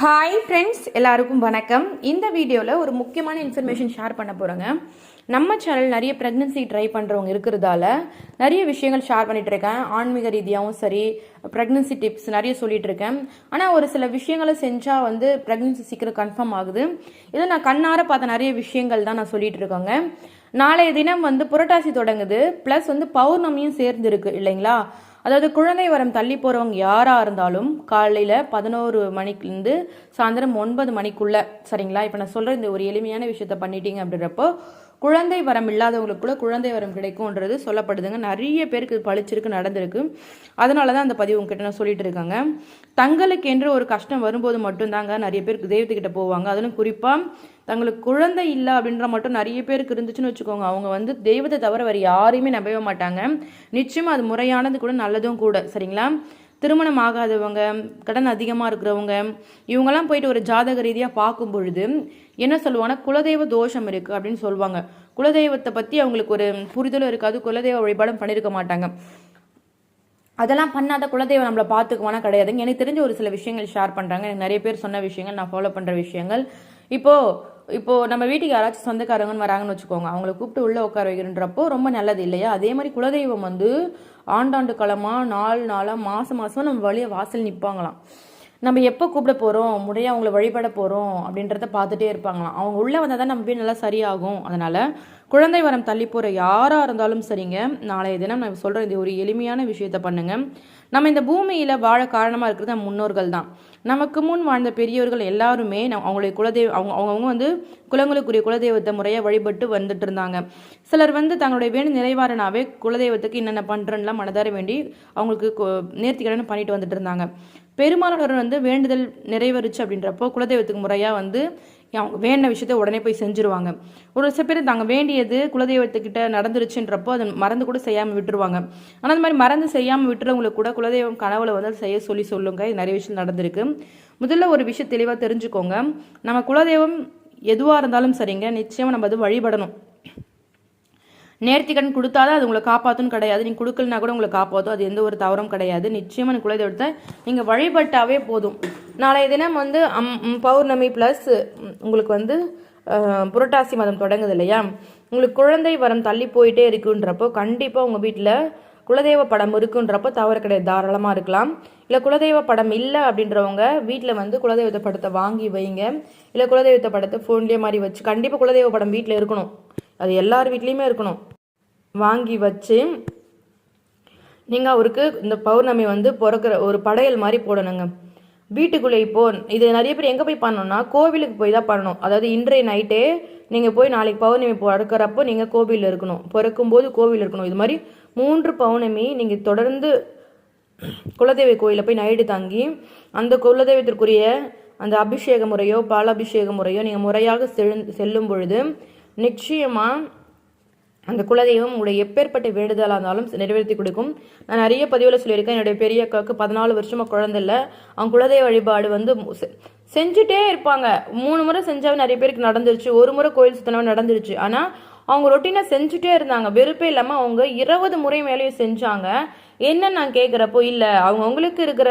Hi friends எல்லாருக்கும் வணக்கம். இந்த வீடியோவில் ஒரு முக்கியமான இன்ஃபர்மேஷன் ஷேர் பண்ண போகிறேங்க நம்ம சேனல் நிறைய ப்ரெக்னன்சி ட்ரை பண்ணுறவங்க இருக்கிறதால நிறைய விஷயங்கள் ஷேர் பண்ணிகிட்ருக்கேன் இருக்கேன். ஆன்மீக ரீதியாகவும் சரி ப்ரெக்னன்சி டிப்ஸ் நிறைய சொல்லிகிட்டு இருக்கேன். ஆனால் ஒரு சில விஷயங்களை செஞ்சால் வந்து ப்ரெக்னன்சி சீக்கிரம் கன்ஃபார்ம் ஆகுது. இதை நான் கண்ணார பார்த்த நிறைய விஷயங்கள் தான் நான் சொல்லிட்டு இருக்கேங்க. நாளைய தினம் வந்து புரட்டாசி தொடங்குது. ப்ளஸ் வந்து பௌர்ணமியும் சேர்ந்துருக்கு இல்லைங்களா? அதாவது குழந்தை வரம் தள்ளி போகிறவங்க யாராக இருந்தாலும் காலையில் பதினோரு மணிக்குலேருந்து சாயந்தரம் ஒன்பது மணிக்குள்ள சரிங்களா? இப்போ நான் சொல்கிற இந்த ஒரு எளிமையான விஷயத்த பண்ணிட்டீங்க அப்படின்றப்போ குழந்தை வரம் இல்லாதவங்களுக்கு கூட குழந்தை வரம் கிடைக்கும்ன்றது சொல்லப்படுதுங்க. நிறைய பேருக்கு பழிச்சிருக்கு பளிச்சிருக்கு நடந்திருக்கு. அதனால தான் அந்த பதிவு உங்ககிட்ட நான் சொல்லிட்டு இருக்காங்க. தங்களுக்கு என்று ஒரு கஷ்டம் வரும்போது மட்டும்தாங்க நிறைய பேருக்கு தெய்வத்துக்கிட்ட போவாங்க. அதிலும் குறிப்பாக தங்களுக்கு குழந்தை இல்லை அப்படின்ற மட்டும் நிறைய பேருக்கு இருந்துச்சுன்னு வச்சுக்கோங்க. அவங்க வந்து தெய்வத்தை தவிர வேறு யாரையுமே நம்பவே மாட்டாங்க. நிச்சயமாக அது முறையானது கூட நல்லதும் கூட. சரிங்களா? திருமணம் ஆகாதவங்க கடன் அதிகமாக இருக்கிறவங்க இவங்கெல்லாம் போயிட்டு ஒரு ஜாதக ரீதியாக பார்க்கும் பொழுது என்ன சொல்லுவாங்கன்னா குலதெய்வ தோஷம் இருக்குது அப்படின்னு சொல்லுவாங்க. குலதெய்வத்தை பற்றி அவங்களுக்கு ஒரு புரிதலும் இருக்காது. குலதெய்வ வழிபாடும் பண்ணியிருக்க மாட்டாங்க. அதெல்லாம் பண்ணாத குலதெய்வம் நம்மளை பார்த்துக்குவானா கிடையாதுங்க. எனக்கு தெரிஞ்ச ஒரு சில விஷயங்கள் ஷேர் பண்ணுறாங்க எனக்கு நிறைய பேர் சொன்ன விஷயங்கள் நான் ஃபாலோ பண்ணுற விஷயங்கள். இப்போது இப்போ நம்ம வீட்டுக்கு யாராச்சும் சொந்தக்காரங்கன்னு வராங்கன்னு வச்சுக்கோங்க அவங்கள கூப்பிட்டு உள்ளே உட்கார வைக்கிறன்றப்போ ரொம்ப நல்லது இல்லையா? அதே மாதிரி குலதெய்வம் வந்து ஆண்டாண்டு காலமாக நாலு நாளாக மாதம் மாதம் நம்ம வழியை வாசல் நிற்பாங்களாம் நம்ம எப்போ கூப்பிட போகிறோம் முறையாக அவங்கள வழிபட போகிறோம் அப்படின்றத பார்த்துட்டே இருப்பாங்களாம். அவங்க உள்ளே வந்தால் தான் நம்ம வீடு நல்லா சரியாகும். அதனால் குழந்தை வரம் தள்ளி போகிற யாராக இருந்தாலும் சரிங்க. நாளைய தினம் நான் சொல்கிற இது ஒரு எளிமையான விஷயத்த பண்ணுங்க. நம்ம இந்த பூமியில் வாழ காரணமாக இருக்கிறது நம்ம முன்னோர்கள் தான். நமக்கு முன் வாழ்ந்த பெரியவர்கள் எல்லாருமே நம் அவங்களுடைய குலதெய்வ அவங்க அவங்கவுங்க வந்து குலங்களுக்குரிய குலதெய்வத்தை முறையாக வழிபட்டு வந்துட்டு இருந்தாங்க. சிலர் வந்து தங்களுடைய வேண்டு நிறைவாரனாவே குலதெய்வத்துக்கு என்னென்ன பண்ணுறன்னா மனதார வேண்டி அவங்களுக்கு நேர்த்திக்கடன் பண்ணிட்டு வந்துட்டு இருந்தாங்க. பெருமாளோட வந்து வேண்டுதல் நிறைவேறுச்சு அப்படின்றப்போ குலதெய்வத்துக்கு முறையாக வந்து அவங்க வேண்ட விஷயத்த உடனே போய் செஞ்சுருவாங்க. ஒரு சில பேர் தாங்க வேண்டியது குலதெய்வத்துக்கிட்ட நடந்துருச்சுன்றப்போ அதை மறந்து கூட செய்யாமல் விட்டுருவாங்க. ஆனால் அந்த மாதிரி மறந்து செய்யாமல் விட்டுறவங்களுக்கு கூட குலதெய்வம் கனவுல வந்து அதை செய்ய சொல்லி சொல்லுங்க. இது நிறைய விஷயம் நடந்திருக்கு. முதல்ல ஒரு விஷயம் தெளிவாக தெரிஞ்சுக்கோங்க. நம்ம குலதெய்வம் எதுவாக இருந்தாலும் சரிங்க. நிச்சயம் நம்ம அது வழிபடணும். நேர்த்திக்கடன் கொடுத்தாதான் அது உங்களை காப்பாற்றுன்னு கிடையாது. நீங்கள் கொடுக்கலனா கூட உங்களை காப்பாற்றும் அது எந்த ஒரு தவறும் கிடையாது. நிச்சயமாக அந்த குலதெய்வத்தை நீங்கள் வழிபட்டாவே போதும். நாளைய தினம் வந்து அம் பௌர்ணமி ப்ளஸ் உங்களுக்கு வந்து புரட்டாசி மாதம் தொடங்குது இல்லையா? உங்களுக்கு குழந்தை வரம் தள்ளி போயிட்டே இருக்குன்றப்போ கண்டிப்பாக உங்கள் வீட்டில் குலதெய்வ படம் இருக்குன்றப்போ தவறு கிடையாது. தாராளமாக இருக்கலாம். இல்லை குலதெய்வ படம் இல்லை அப்படின்றவங்க வீட்டில் வந்து குலதெய்வத்தை படத்தை வாங்கி வைங்க. இல்லை குலதெய்வத்தை படத்தை ஃபோன்லேயே மாதிரி வச்சு கண்டிப்பாக குலதெய்வ படம் வீட்டில் இருக்கணும். அது எல்லார் வீட்லேயுமே இருக்கணும். வாங்கி வச்சு நீங்கள் அவருக்கு இந்த பௌர்ணமி வந்து பிறக்கிற ஒரு படையல் மாதிரி போடணுங்க. வீட்டுக்குள்ளே இப்போ இது நிறைய பேர் எங்கே போய் பண்ணணும்னா கோவிலுக்கு போய் தான் பண்ணணும். அதாவது இன்றைய நைட்டே நீங்கள் போய் நாளைக்கு பௌர்ணமி பிறக்கிறப்போ நீங்கள் கோவிலில் இருக்கணும். பிறக்கும்போது கோவில் இருக்கணும். இது மாதிரி மூன்று பௌர்ணமி நீங்கள் தொடர்ந்து குலதெய்வ கோயிலில் போய் நைட்டு தங்கி அந்த குலதெய்வத்திற்குரிய அந்த அபிஷேக முறையோ பாலாபிஷேக முறையோ நீங்கள் முறையாக செழு- செல்லும் பொழுது நிச்சயமாக அந்த குலதெய்வம் உங்களுடைய எப்பேற்பட்ட வேண்டுதலாக இருந்தாலும் நிறைவேற்றி கொடுக்கும். நான் நிறைய பதிவில் சொல்லியிருக்கேன். என்னுடைய பெரிய அக்காவுக்கு பதினாலு வருஷமாக குழந்தை இல்லை. அவங்க குலதெய்வ வழிபாடு வந்து செ- செஞ்சுட்டே இருப்பாங்க. மூணு முறை செஞ்சாவே நிறைய பேருக்கு நடந்துருச்சு. ஒரு முறை கோயில் சுத்தினவே நடந்துருச்சு. ஆனால் அவங்க ரொட்டீனாக செஞ்சுட்டே இருந்தாங்க. வெறுப்பே இல்லாமல் அவங்க இருபது முறை மேலேயும் செஞ்சாங்க. என்ன நான் கேட்குறப்போ இல்லை அவங்க அவங்களுக்கு இருக்கிற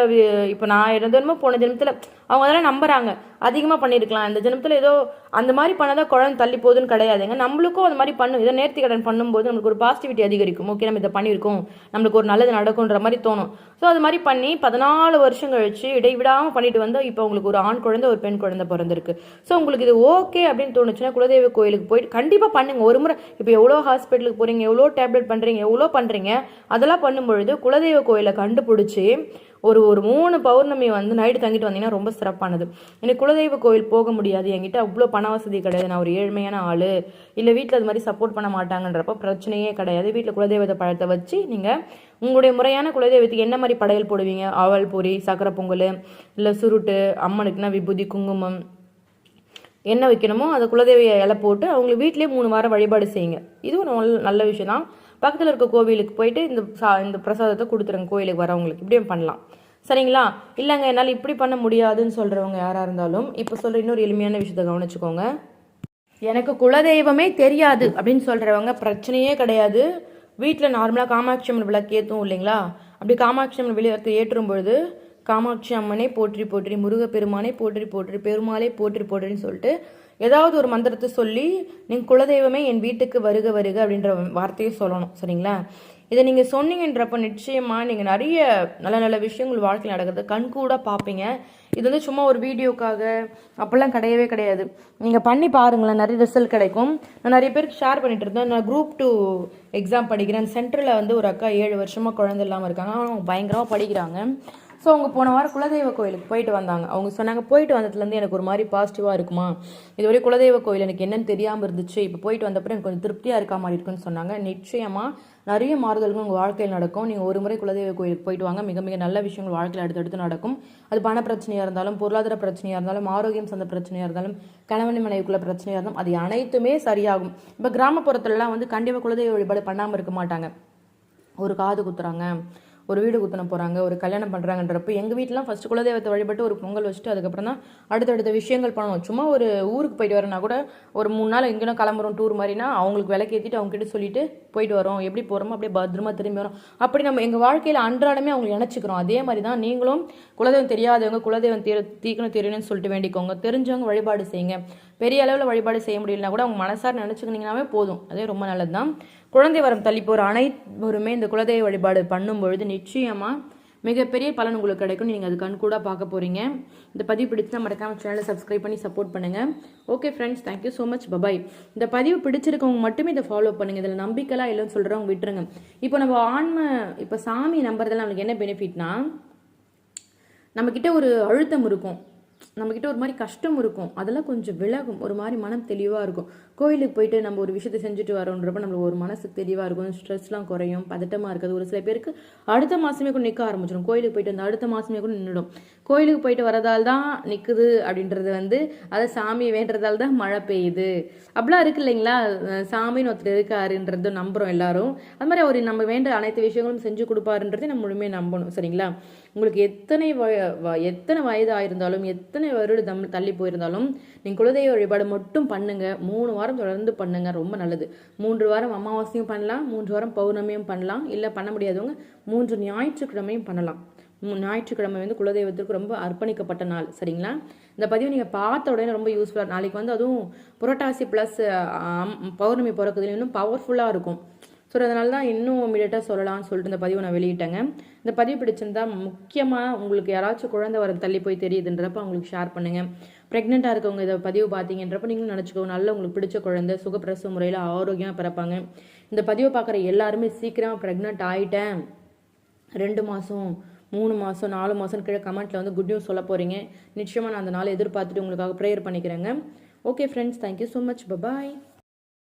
இப்போ நான் இருந்ததுமோ போன ஜென்மத்தில் அவங்க அதெல்லாம் நம்புகிறாங்க அதிகமாக பண்ணியிருக்கலாம் இந்த ஜென்மத்தில் ஏதோ அந்த மாதிரி பண்ணாதான் குழந்தை தள்ளி போகுதுன்னு கிடையாதுங்க. நம்மளுக்கும் அந்த மாதிரி பண்ணும். இதை நேர்த்தி கடன் பண்ணும்போது நம்மளுக்கு ஒரு பாசிட்டிவிட்டி அதிகரிக்கும். ஓகே நம்ம இதை பண்ணியிருக்கோம். நம்மளுக்கு ஒரு நல்லது நடக்குன்ற மாதிரி தோணும். ஸோ அது மாதிரி பண்ணி பதினாலு வருஷம் கழிச்சு இடைவிடாமல் பண்ணிட்டு வந்தால் இப்போ உங்களுக்கு ஒரு ஆண் குழந்தை ஒரு பெண் குழந்தை பிறந்திருக்கு. ஸோ உங்களுக்கு இது ஓகே அப்படின்னு தோணுச்சுன்னா குலதெய்வ கோயிலுக்கு போயிட்டு கண்டிப்பாக பண்ணுங்க. ஒரு முறை இப்போ எவ்வளோ ஹாஸ்பிட்டலுக்கு போகிறீங்க எவ்வளோ டேப்லெட் பண்ணுறீங்க எவ்வளோ பண்ணுறீங்க அதெல்லாம் பண்ணும்பொழுது குலதெய்வ கோயிலை கண்டுபிடிச்சி ஒரு ஒரு மூணு பௌர்ணமி வந்து நைட்டு தங்கிட்டு வந்தீங்கன்னா ரொம்ப சிறப்பானது. எனக்கு குலதெய்வ கோயில் போக முடியாது. என்கிட்ட அவ்வளோ பண வசதி கிடையாது. நான் ஒரு ஏழ்மையான ஆள். இல்லை வீட்டில் அது மாதிரி சப்போர்ட் பண்ண மாட்டாங்கன்றப்ப பிரச்சனையே கிடையாது. வீட்டில் குலதெய்வத்தை பழத்தை வச்சு நீங்கள் உங்களுடைய முறையான குலதெய்வத்துக்கு என்ன மாதிரி படையல் போடுவீங்க? அவல் பூரி சக்கரை பொங்கல் இல்லை சுருட்டு அம்மனுக்குன்னா விபூதி குங்குமம். என்ன வைக்கணுமோ அதை குலதெய்வ இலை போட்டு அவங்க வீட்டிலேயே மூணு வாரம் வழிபாடு செய்யுங்க. இது ஒரு நல்ல விஷயம் தான் பக்கத்தில் இருக்க கோவிலுக்கு போயிட்டு இந்த சா இந்த பிரசாதத்தை கொடுத்துருங்க கோயிலுக்கு வரவங்களுக்கு. இப்படியும் பண்ணலாம். சரிங்களா? இல்லைங்க என்னால் இப்படி பண்ண முடியாதுன்னு சொல்கிறவங்க யாராக இருந்தாலும் இப்போ சொல்கிற இன்னொரு எளிமையான விஷயத்தை கவனிச்சுக்கோங்க. எனக்கு குலதெய்வமே தெரியாது அப்படின்னு சொல்கிறவங்க பிரச்சனையே கிடையாது. வீட்டில் நார்மலாக காமாட்சி அம்மன் விளக்கு ஏற்றும் இல்லைங்களா? அப்படி காமாட்சி அம்மன் விளக்கு ஏற்றும் பொழுது காமாட்சி அம்மனே போற்றி போற்றி முருகப்பெருமானே போற்றி போற்றி பெருமாளே போற்றி போற்றின்னு சொல்லிட்டு ஏதாவது ஒரு மந்திரத்தை சொல்லி நீங்கள் குலதெய்வமே என் வீட்டுக்கு வருக வருக அப்படின்ற வார்த்தையை சொல்லணும். சரிங்களா? இதை நீங்கள் சொன்னீங்கன்றப்ப நிச்சயமாக நீங்கள் நிறைய நல்ல நல்ல விஷயங்கள் வாழ்க்கையில் நடக்குது கண்கூட பார்ப்பீங்க. இது வந்து சும்மா ஒரு வீடியோக்காக அப்போல்லாம் கிடையவே கிடையாது. நீங்கள் பண்ணி பாருங்களேன். நிறைய ரிசல்ட் கிடைக்கும். நான் நிறைய பேருக்கு ஷேர் பண்ணிட்டு இருந்தேன். நான் குரூப் டூ எக்ஸாம் படிக்கிறேன். சென்டரில் வந்து ஒரு அக்கா ஏழு வருஷமாக குழந்தை இல்லாமல் இருக்காங்க. அவங்க பயங்கரமாக படிக்கிறாங்க. ஸோ அவங்க போன வாரம் குலதெய்வ கோயிலுக்கு போயிட்டு வந்தாங்க. அவங்க சொன்னாங்க போயிட்டு வந்ததுலேருந்து எனக்கு ஒரு மாதிரி பாசிட்டிவாக இருக்குமா? இதுவரை குலதெய்வ கோயில் எனக்கு என்னன்னு தெரியாமல் இருந்துச்சு. இப்போ போயிட்டு வந்தப்பறம் எனக்கு கொஞ்சம் திருப்தியாக இருக்க மாதிரி இருக்குன்னு சொன்னாங்க. நிச்சயமாக நிறைய மாறுதல்கள் உங்கள் வாழ்க்கையில் நடக்கும். நீங்கள் ஒரு முறை குலதெய்வ கோயிலுக்கு போயிட்டு வாங்க. மிக மிக நல்ல விஷயங்கள் வாழ்க்கையில் அடுத்தடுத்து நடக்கும். அது பண பிரச்சனையாக இருந்தாலும் பொருளாதார பிரச்சனையாக இருந்தாலும் ஆரோக்கியம் சார்ந்த பிரச்சனையாக இருந்தாலும் கணவன் மனைவிக்குள்ள பிரச்சனையாக இருந்தாலும் அது அனைத்துமே சரியாகும். இப்போ கிராமப்புறத்துலலாம் வந்து கண்டிப்பாக குலதெய்வ வழிபாடு பண்ணாமல் இருக்க மாட்டாங்க. ஒரு காது குத்துறாங்க. ஒரு வீடு குத்தன போகிறாங்க ஒரு கல்யாணம் பண்ணுறாங்கன்றப்போ எங்கள் வீட்டிலாம் ஃபஸ்ட்டு குலதெய்வத்தை வழிபட்டு ஒரு பொங்கல் வச்சுட்டு அதுக்கப்புறம் தான் அடுத்தடுத்த விஷயங்கள் பண்ணணும். சும்மா ஒரு ஊருக்கு போயிட்டு வரேன்னா கூட ஒரு மூணு நாள் எங்கேனா கிளம்புறோம் டூர் மாதிரினா அவங்களுக்கு விளக்கேற்றிட்டு அவங்ககிட்ட சொல்லிட்டு போயிட்டு வரோம் எப்படி போகிறோமோ அப்படியே பத்திரமா திரும்பி வரோம் அப்படி நம்ம எங்கள் வாழ்க்கையில் அன்றாடமே அவங்களை நினச்சிக்கிறோம் அதே மாதிரி தான் நீங்களும் குலதெய்வம் தெரியாதவங்க குலதெய்வம் தீர தீக்கணும் தெரியணும்னு சொல்லிட்டு வேண்டிக்கோங்க. தெரிஞ்சவங்க வழிபாடு செய்யுங்க. பெரிய அளவில் வழிபாடு செய்ய முடியலனா கூட அவங்க மனசார் நினச்சிக்கினீங்கனாவே போதும். அதே ரொம்ப நல்லது தான் குழந்தை வரம் தள்ளி போகிற அனைவருமே இந்த குலதெய்வ வழிபாடு பண்ணும் பொழுது நிச்சயமாக மிகப்பெரிய பலன் உங்களுக்கு கிடைக்கும். நீங்கள் அது கண் கூட பார்க்க போகிறீங்க இந்த பதிவு பிடிச்சா மறக்காமல் சேனலை சப்ஸ்கிரைப் பண்ணி சப்போர்ட் பண்ணுங்கள் okay friends thank you so much bye bye இந்த பதிவு பிடிச்சிருக்கவங்க மட்டுமே இதை ஃபாலோ பண்ணுங்கள் இதில் நம்பிக்கைலாம் இல்லைன்னு சொல்கிறவங்க விட்டுருங்க. இப்போ நம்ம ஆன்ம இப்போ சாமி நம்புறதுல நம்மளுக்கு என்ன பெனிஃபிட்னா நம்மக்கிட்ட ஒரு அழுத்தம் இருக்கும். நம்மக்கிட்ட ஒரு மாதிரி கஷ்டம் இருக்கும். அதெல்லாம் கொஞ்சம் விலகும். ஒரு மாதிரி மனம் தெளிவாக இருக்கும். கோயிலுக்கு போயிட்டு நம்ம ஒரு விஷயத்தை செஞ்சுட்டு வரோன்றப்ப நம்மளுக்கு ஒரு மனசுக்கு தெளிவாக இருக்கும். ஸ்ட்ரெஸ்லாம் குறையும் பதட்டமாக இருக்காது ஒரு சில பேருக்கு அடுத்த மாதமே கூட நிற்க ஆரம்பிச்சிடும். கோயிலுக்கு போயிட்டு வந்து அடுத்த மாதமே கூட நின்றுடும் கோயிலுக்கு போயிட்டு வரதால் தான் நிற்குது அப்படின்றது வந்து அதை சாமி வேண்டதால் தான் மழை பெய்யுது. அப்படிலாம் இருக்கு இல்லைங்களா? சாமின்னு ஒருத்தர் இருக்காருன்றது நம்புகிறோம் எல்லாரும். அது மாதிரி அவர் நம்ம வேண்ட அனைத்து விஷயங்களும் செஞ்சு கொடுப்பாருன்றதை நம்ம முழுமையாக நம்பணும். சரிங்களா? உங்களுக்கு எத்தனை வ எத்தனை வயதாக இருந்தாலும் எத்தனை வருடம் தள்ளி போயிருந்தாலும் நீங்கள் குலதெய்வ வழிபாடு மட்டும் பண்ணுங்க. மூணு வாரம் தொடர்ந்து பண்ணுங்க. ரொம்ப நல்லது. மூன்று வாரம் அமாவாசையும் பண்ணலாம். மூன்று வாரம் பௌர்ணமியும் பண்ணலாம். இல்லை பண்ண முடியாதவங்க மூன்று ஞாயிற்றுக்கிழமையும் பண்ணலாம். ஞாயிற்றுக்கிழமை வந்து குலதெய்வத்திற்கு ரொம்ப அர்ப்பணிக்கப்பட்ட நாள். சரிங்களா? இந்த பதிவு நீங்கள் பார்த்த உடனே ரொம்ப யூஸ்ஃபுல்லாக நாளைக்கு வந்து அதுவும் புரட்டாசி ப்ளஸ் பௌர்ணமி பிறக்குதுலேயும் இன்னும் பவர்ஃபுல்லாக இருக்கும். ஸோ அதனால தான் இன்னும் இமீடியட்டாக சொல்லலாம்னு சொல்லிட்டு இந்த பதிவை நான் வெளியிட்டேங்க. இந்த பதிவு பிடிச்சிருந்தா முக்கியமாக உங்களுக்கு யாராச்சும் குழந்தை வர தள்ளி போய் தெரியுதுன்றப்ப அவங்களுக்கு ஷேர் பண்ணுங்கள் ப்ரெக்னெண்ட்டாக இருக்கவங்க இதை பதிவு பார்த்தீங்கன்றப்ப நீங்களும் நினச்சிக்கோ நல்ல உங்களுக்கு பிடிச்ச குழந்தை சுகப்பிரசவ முறையில் ஆரோக்கியமாக பிறப்பாங்க. இந்த பதிவை பார்க்குற எல்லாருமே சீக்கிரமாக ப்ரெக்னென்ட் ஆகிட்டேன் ரெண்டு மாதம் மூணு மாதம் நாலு மாதம் கீழே கமெண்ட்டில் வந்து குட் நியூஸ் சொல்ல போகிறீங்க நிச்சயமாக நான் அந்த நாள் எதிர்பார்த்துட்டு உங்களுக்காக ப்ரேயர் பண்ணிக்கிறேங்க. Okay friends thank you so much bye bye